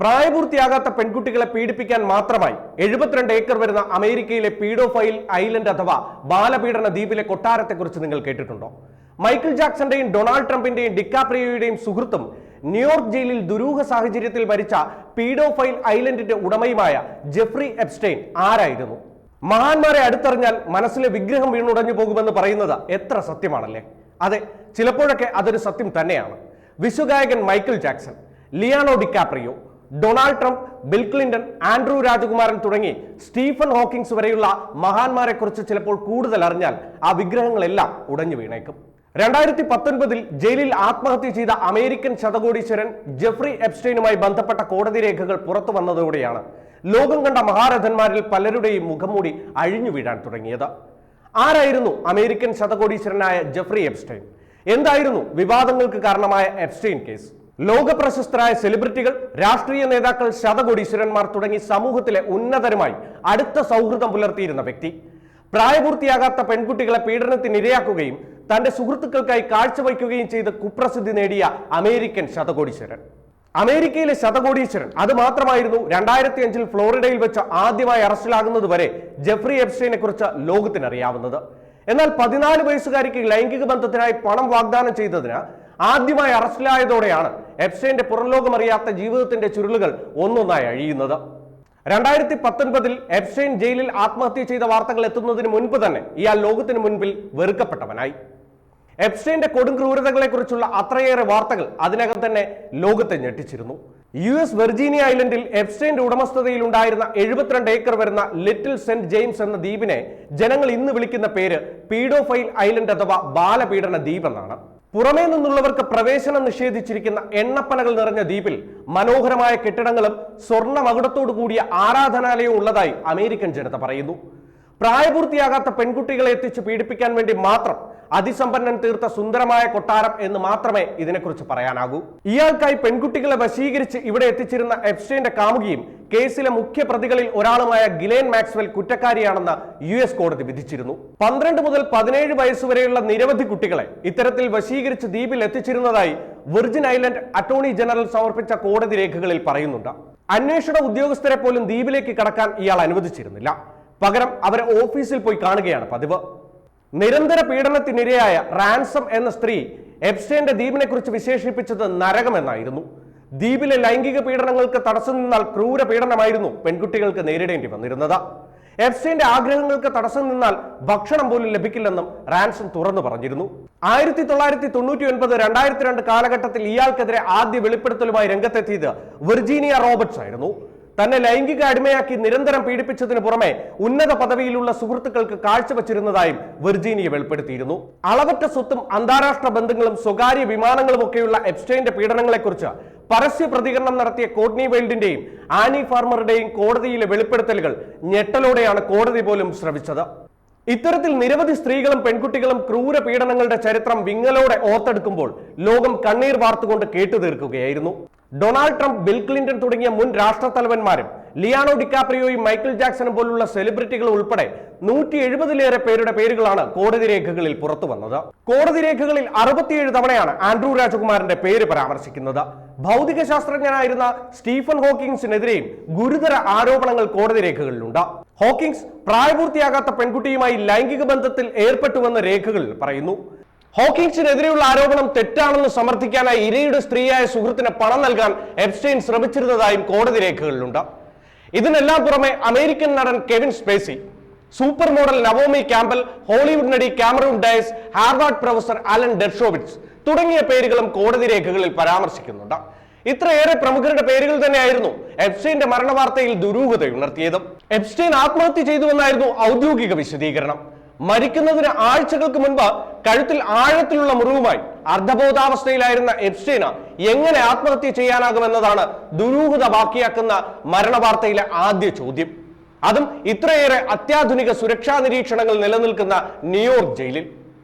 പ്രായപൂർത്തിയാകാത്ത പെൺകുട്ടികളെ പീഡിപ്പിക്കാൻ മാത്രമായി എഴുപത്തിരണ്ട് ഏക്കർ വരുന്ന അമേരിക്കയിലെ പീഡോഫൈൽ ഐലൻഡ് അഥവാ ബാലപീഡന ദ്വീപിലെ കൊട്ടാരത്തെക്കുറിച്ച് നിങ്ങൾ കേട്ടിട്ടുണ്ടോ? മൈക്കിൾ ജാക്സന്റെയും ഡൊണാൾഡ് ട്രംപിന്റെയും ഡിക്കാപ്രിയോയുടെയും സുഹൃത്തും ന്യൂയോർക്ക് ജയിലിൽ ദുരൂഹ സാഹചര്യത്തിൽ മരിച്ച പീഡോഫൈൽ ഐലൻഡിന്റെ ഉടമയുമായ ജെഫ്രി എപ്സ്റ്റൈൻ ആരായിരുന്നു? മഹാന്മാരെ അടുത്തറിഞ്ഞാൽ മനസ്സിലെ വിഗ്രഹം വീണുടഞ്ഞു പോകുമെന്ന് പറയുന്നത് എത്ര സത്യമാണല്ലേ? അതെ ചിലപ്പോഴൊക്കെ അതൊരു സത്യം തന്നെയാണ്. വിശ്വഗായകൻ Michael Jackson ലിയാനോ DiCaprio Donald Trump Bill Clinton Andrew രാജകുമാരൻ തുടങ്ങി സ്റ്റീഫൻ ഹോക്കിംഗ്സ് വരെയുള്ള മഹാന്മാരെ കുറിച്ച് ചിലപ്പോൾ കൂടുതൽ അറിഞ്ഞാൽ ആ വിഗ്രഹങ്ങളെല്ലാം ഉടഞ്ഞു വീണേക്കും. രണ്ടായിരത്തി പത്തൊൻപതിൽ ജയിലിൽ ആത്മഹത്യ ചെയ്ത അമേരിക്കൻ ശതകോടീശ്വരൻ ജെഫ്രി എപ്സ്റ്റൈനുമായി ബന്ധപ്പെട്ട കോടതി രേഖകൾ പുറത്തു വന്നതോടെയാണ് ലോകം കണ്ട മഹാരഥന്മാരിൽ പലരുടെയും മുഖംമൂടി അഴിഞ്ഞു വീഴാൻ തുടങ്ങിയത്. ആരായിരുന്നു അമേരിക്കൻ ശതകോടീശ്വരനായ ജെഫ്രി എപ്സ്റ്റൈൻ? എന്തായിരുന്നു വിവാദങ്ങൾക്ക് കാരണമായ എപ്സ്റ്റൈൻ കേസ്? ലോക പ്രശസ്തരായ സെലിബ്രിറ്റികൾ രാഷ്ട്രീയ നേതാക്കൾ ശതകോടീശ്വരന്മാർ തുടങ്ങി സമൂഹത്തിലെ ഉന്നതരുമായി അടുത്ത സൗഹൃദം പുലർത്തിയിരുന്ന വ്യക്തി. പ്രായപൂർത്തിയാകാത്ത പെൺകുട്ടികളെ പീഡനത്തിനിരയാക്കുകയും തന്റെ സുഹൃത്തുക്കൾക്കായി കാഴ്ചവയ്ക്കുകയും ചെയ്ത് കുപ്രസിദ്ധി നേടിയ അമേരിക്കൻ ശതകോടീശ്വരൻ. അമേരിക്കയിലെ ശതകോടീശ്വരൻ അത് മാത്രമായിരുന്നു രണ്ടായിരത്തി അഞ്ചിൽ ഫ്ലോറിഡയിൽ വെച്ച് ആദ്യമായി അറസ്റ്റിലാകുന്നത് വരെ ജെഫ്രി എപ്സ്റ്റൈനെ കുറിച്ച് ലോകത്തിനറിയാവുന്നത്. എന്നാൽ പതിനാല് വയസ്സുകാരിക്ക് ലൈംഗിക ബന്ധത്തിനായി പണം വാഗ്ദാനം ചെയ്തതിന് ആദ്യമായി അറസ്റ്റിലായതോടെയാണ് എപ്സ്റ്റൈന്റെ പുറംലോകം അറിയാത്ത ജീവിതത്തിന്റെ ചുരുളുകൾ ഒന്നൊന്നായി അഴിയുന്നത്. രണ്ടായിരത്തി പത്തൊൻപതിൽ എപ്സ്റ്റൈൻ ജയിലിൽ ആത്മഹത്യ ചെയ്ത വാർത്തകൾ എത്തുന്നതിന് മുൻപ് തന്നെ ഇയാൾ ലോകത്തിന് മുൻപിൽ വെറുക്കപ്പെട്ടവനായി. എപ്സ്റ്റൈന്റെ കൊടും ക്രൂരതകളെക്കുറിച്ചുള്ള അത്രയേറെ വാർത്തകൾ അതിനകം തന്നെ ലോകത്തെ ഞെട്ടിച്ചിരുന്നു. യു എസ് വെർജീനിയ ഐലൻഡിൽ എപ്സ്റ്റൈന്റെ ഉടമസ്ഥതയിൽ ഉണ്ടായിരുന്ന എഴുപത്തിരണ്ട് ഏക്കർ വരുന്ന ലിറ്റിൽ സെന്റ് ജെയിംസ് എന്ന ദ്വീപിനെ ജനങ്ങൾ ഇന്ന് വിളിക്കുന്ന പേര് പീഡോഫൈൽ ഐലൻഡ് അഥവാ ബാലപീഡന ദ്വീപ് എന്നാണ് പുറമേ നിന്നുള്ളവർക്ക് പ്രവേശനം നിഷേധിച്ചിരിക്കുന്ന എണ്ണപ്പനകൾ നിറഞ്ഞ ദ്വീപിൽ മനോഹരമായ കെട്ടിടങ്ങളും സ്വർണ മകുടത്തോടു കൂടിയ ആരാധനാലയവും ഉള്ളതായി അമേരിക്കൻ ജനത പറയുന്നു. പ്രായപൂർത്തിയാകാത്ത പെൺകുട്ടികളെ എത്തിച്ച് പീഡിപ്പിക്കാൻ വേണ്ടി മാത്രം അതിസമ്പന്നൻ തീർത്ത സുന്ദരമായ കൊട്ടാരം എന്ന് മാത്രമേ ഇതിനെക്കുറിച്ച് പറയാനാകൂ. ഇയാൾക്കായി പെൺകുട്ടികളെ വശീകരിച്ച് ഇവിടെ എത്തിച്ചിരുന്ന എപ്സ്റ്റൈന്റെ കാമുകിയും കേസിലെ മുഖ്യ പ്രതികളിൽ ഒരാളുമായ ഗിലേൻ മാക്സ്വെൽ കുറ്റക്കാരിയാണെന്ന് യു എസ് കോടതി വിധിച്ചിരുന്നു. പന്ത്രണ്ട് മുതൽ പതിനേഴ് വയസ്സുവരെയുള്ള നിരവധി കുട്ടികളെ ഇത്തരത്തിൽ വശീകരിച്ച് ദ്വീപിൽ എത്തിച്ചിരുന്നതായി വിർജിൻ ഐലൻഡ് അറ്റോർണി ജനറൽ സമർപ്പിച്ച കോടതി രേഖകളിൽ പറയുന്നുണ്ട്. അന്വേഷണ ഉദ്യോഗസ്ഥരെ പോലും ദ്വീപിലേക്ക് കടക്കാൻ ഇയാൾ അനുവദിച്ചിരുന്നില്ല. പകരം അവരെ ഓഫീസിൽ പോയി കാണുകയാണ് പതിവ്. നിരന്തര പീഡനത്തിനിരയായ റാൻസം എന്ന സ്ത്രീ എപ്സ്റ്റൈന്റെ ദ്വീപിനെ കുറിച്ച് വിശേഷിപ്പിച്ചത് നരകമെന്നായിരുന്നു. ദ്വീപിലെ ലൈംഗിക പീഡനങ്ങൾക്ക് തടസ്സം നിന്നാൽ ക്രൂര പീഡനമായിരുന്നു പെൺകുട്ടികൾക്ക് നേരിടേണ്ടി വന്നിരുന്നത്. എഫ്സൈന്റെ ആഗ്രഹങ്ങൾക്ക് തടസ്സം നിന്നാൽ ഭക്ഷണം പോലും ലഭിക്കില്ലെന്നും റാൻസൺ തുറന്നു പറഞ്ഞിരുന്നു. ആയിരത്തി തൊള്ളായിരത്തി തൊണ്ണൂറ്റി ഒൻപത് രണ്ടായിരത്തി രണ്ട് കാലഘട്ടത്തിൽ ഇയാൾക്കെതിരെ ആദ്യ വെളിപ്പെടുത്തലുമായി രംഗത്തെത്തിയത് വിർജീനിയ റോബർട്സ് ആയിരുന്നു. തന്നെ ലൈംഗിക അടിമയാക്കി നിരന്തരം പീഡിപ്പിച്ചതിന് പുറമെ ഉന്നത പദവിയിലുള്ള സുഹൃത്തുക്കൾക്ക് കാഴ്ചവച്ചിരുന്നതായും വെർജീനിയ വെളിപ്പെടുത്തിയിരുന്നു. അളവറ്റ സ്വത്തും അന്താരാഷ്ട്ര ബന്ധങ്ങളും സ്വകാര്യ വിമാനങ്ങളും ഒക്കെയുള്ള എപ്സ്റ്റൈന്റെ പീഡനങ്ങളെക്കുറിച്ച് പരസ്യ പ്രതികരണം നടത്തിയ കോട്നി വെൽഡിന്റെയും ആനി ഫാർമറുടെയും കോടതിയിലെ വെളിപ്പെടുത്തലുകൾ ഞെട്ടലോടെയാണ് കോടതി പോലും ശ്രവിച്ചത്. ഇത്തരത്തിൽ നിരവധി സ്ത്രീകളും പെൺകുട്ടികളും ക്രൂര പീഡനങ്ങളുടെ ചരിത്രം വിങ്ങലോടെ ഓർത്തെടുക്കുമ്പോൾ ലോകം കണ്ണീർ വാർത്തുകൊണ്ട് കേട്ടു തീർക്കുകയായിരുന്നു ഡൊണാൾഡ് ട്രംപ് ബിൽ ക്ലിന്റൺ തുടങ്ങിയ മുൻ രാഷ്ട്രത്തലവന്മാരും ലിയാനോ ഡിക്കാപ്രിയോയും മൈക്കിൾ ജാക്സണും പോലുള്ള സെലിബ്രിറ്റികൾ ഉൾപ്പെടെ നൂറ്റി എഴുപതിലേറെ പേരുടെ പേരുകളാണ് കോടതി രേഖകളിൽ പുറത്തു വന്നത്. കോടതി രേഖകളിൽ അറുപത്തിയേഴ് തവണയാണ് ആൻഡ്രൂ രാജകുമാരന്റെ പേര് പരാമർശിക്കുന്നത്. ഭൗതിക ശാസ്ത്രജ്ഞനായിരുന്ന സ്റ്റീഫൻ ഹോക്കിങ്സിനെതിരെയും ഗുരുതര ആരോപണങ്ങൾ കോടതി രേഖകളിലുണ്ട്. ഹോക്കിങ്സ് പ്രായപൂർത്തിയാകാത്ത പെൺകുട്ടിയുമായി ലൈംഗിക ബന്ധത്തിൽ ഏർപ്പെട്ടുവെന്ന് രേഖകളിൽ പറയുന്നു. ഹോക്കിംഗ്സിനെതിരെയുള്ള ആരോപണം തെറ്റാണെന്ന് സമർത്ഥിക്കാനായി ഇരയുടെ സ്ത്രീയായ സുഹൃത്തിന് പണം നൽകാൻ എപ്സ്റ്റൈൻ ശ്രമിച്ചിരുന്നതായും കോടതി രേഖകളിലുണ്ട്. ഇതിനെല്ലാം പുറമെ അമേരിക്കൻ നടൻ Kevin Spacey super model Naomi Campbell Hollywood നടി Cameron Diaz Harvard professor Alan Dershowitz തുടങ്ങിയ പേരുകളും കോടതി രേഖകളിൽ പരാമർശിക്കുന്നുണ്ട്. ഇത്രയേറെ പ്രമുഖരുടെ പേരുകൾ തന്നെയായിരുന്നു എപ്സ്റ്റൈന്റെ മരണവാർത്തയിൽ ദുരൂഹത ഉണർത്തിയത് എപ്സ്റ്റൈൻ ആത്മഹത്യ ചെയ്തുവെന്നായിരുന്നു ഔദ്യോഗിക വിശദീകരണം. മരിക്കുന്നതിന് ആഴ്ചകൾക്ക് മുൻപ് കഴുത്തിൽ ആഴത്തിലുള്ള മുറിവുമായി അർദ്ധബോധാവസ്ഥയിലായിരുന്ന എപ്സ്റ്റൈന് എങ്ങനെ ആത്മഹത്യ ചെയ്യാനാകുമെന്നതാണ് ദുരൂഹത ബാക്കിയാക്കുന്ന മരണവാർത്തയിലെ ആദ്യ ചോദ്യം. അതും ഇത്രയേറെ അത്യാധുനിക സുരക്ഷാ നിരീക്ഷണങ്ങൾ നിലനിൽക്കുന്ന ന്യൂയോർക്ക് ജയിലിൽ.